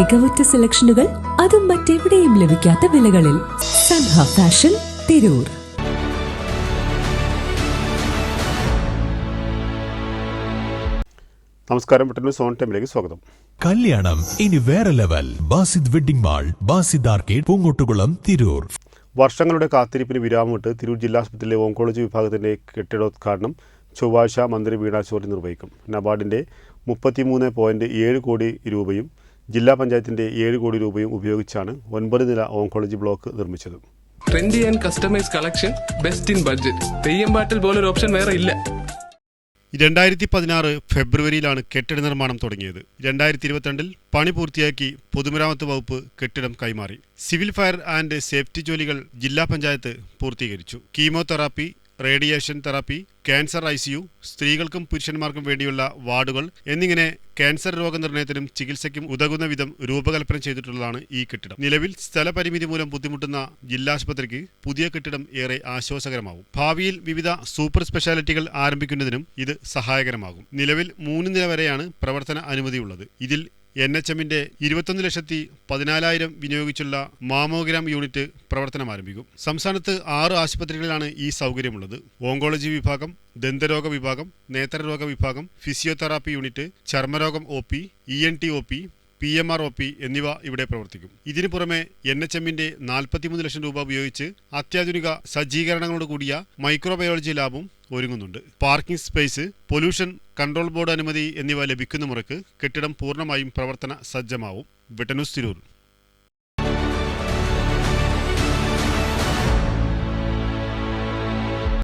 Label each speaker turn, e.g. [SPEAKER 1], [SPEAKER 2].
[SPEAKER 1] മികവുറ്റ സെലക്ഷനുകൾ അതും മറ്റെവിടെയും ലഭിക്കാത്ത വിലകളിൽ സൻഹ ഫാഷൻ തിരൂർ.
[SPEAKER 2] നമസ്കാരം പെട്ടെന്ന് സോൺ ടൈമിലേക്ക് സ്വാഗതം.
[SPEAKER 3] കല്യാണം ഇനി വേറെ level. Basid wedding mall Basid arcade Poongottukulam Tirur.
[SPEAKER 2] വർഷങ്ങളുടെ കാത്തിരിപ്പിന് വിരാമമിട്ട് തിരൂർ ജില്ലാ ആശുപത്രിയിലെ ഓങ്കോളജി വിഭാഗത്തിന്റെ കെട്ടിടോദ്ഘാടനം ചൊവ്വാഴ്ച മന്ത്രി വീണ ചോറി നിർവഹിക്കും. നബാർഡിന്റെ മുപ്പത്തിമൂന്ന് പോയിന്റ് ഏഴ് കോടി രൂപയും ജില്ലാ പഞ്ചായത്തിന്റെ ഏഴ് കോടി രൂപയും ഉപയോഗിച്ചാണ് ഒൻപത് നില ഓങ്കോളജി ബ്ലോക്ക് നിർമ്മിച്ചത്.
[SPEAKER 4] Trendy and customise collection best in budget theyyam പാട്ടിൽ പോലൊരു ഓപ്ഷൻ വേറെ ഇല്ല.
[SPEAKER 2] രണ്ടായിരത്തി പതിനാറ് ഫെബ്രുവരിയിലാണ് കെട്ടിട നിർമ്മാണം തുടങ്ങിയത്. രണ്ടായിരത്തി ഇരുപത്തിരണ്ടിൽ പണി പൂർത്തിയാക്കി പൊതുമരാമത്ത് വകുപ്പ് കെട്ടിടം കൈമാറി. സിവിൽ ഫയർ ആൻഡ് സേഫ്റ്റി ജോലികൾ ജില്ലാ പഞ്ചായത്ത് പൂർത്തീകരിച്ചു. Chemotherapy radiation therapy cancer ICU സ്ത്രീകൾക്കും പുരുഷന്മാർക്കും വേണ്ടിയുള്ള വാർഡുകൾ എന്നിങ്ങനെ ക്യാൻസർ രോഗനിർണയത്തിനും ചികിത്സയ്ക്കും ഉതകുന്ന വിധം രൂപകൽപ്പന ചെയ്തിട്ടുള്ളതാണ് ഈ കെട്ടിടം. നിലവിൽ സ്ഥലപരിമിതി മൂലം ബുദ്ധിമുട്ടുന്ന ജില്ലാശുപത്രിക്ക് പുതിയ കെട്ടിടം ഏറെ ആശ്വാസകരമാകും. ഭാവിയിൽ വിവിധ സൂപ്പർ സ്പെഷ്യാലിറ്റികൾ ആരംഭിക്കുന്നതിനും ഇത് സഹായകരമാകും. നിലവിൽ മൂന്ന് നില വരെയാണ് പ്രവർത്തന അനുമതിയുള്ളത്. ഇതിൽ എൻ എച്ച് എമ്മിന്റെ ഇരുപത്തൊന്ന് ലക്ഷത്തി പതിനാലായിരം വിനിയോഗിച്ചുള്ള മാമോഗ്രാം യൂണിറ്റ് പ്രവർത്തനം ആരംഭിക്കും. സംസ്ഥാനത്ത് ആറ് ആശുപത്രികളിലാണ് ഈ സൗകര്യമുള്ളത്. ഓങ്കോളജി വിഭാഗം ദന്തരോഗ വിഭാഗം നേത്രരോഗ വിഭാഗം physiotherapy unit ചർമ്മരോഗം O P E N T O P P M R O P എന്നിവ ഇവിടെ പ്രവർത്തിക്കും. ഇതിനു പുറമെ എൻ എച്ച് എമ്മിന്റെ നാൽപ്പത്തിമൂന്ന് ലക്ഷം രൂപ ഉപയോഗിച്ച് അത്യാധുനിക സജ്ജീകരണങ്ങളോട് കൂടിയ മൈക്രോബയോളജി ലാബും ഒരുങ്ങുന്നുണ്ട്. Parking space pollution control board അനുമതി എന്നിവ ലഭിക്കുന്ന മുറയ്ക്ക് കെട്ടിടം പൂർണമായും പ്രവർത്തന സജ്ജമാവും. വെട്ടനൂസ് തിരൂർ.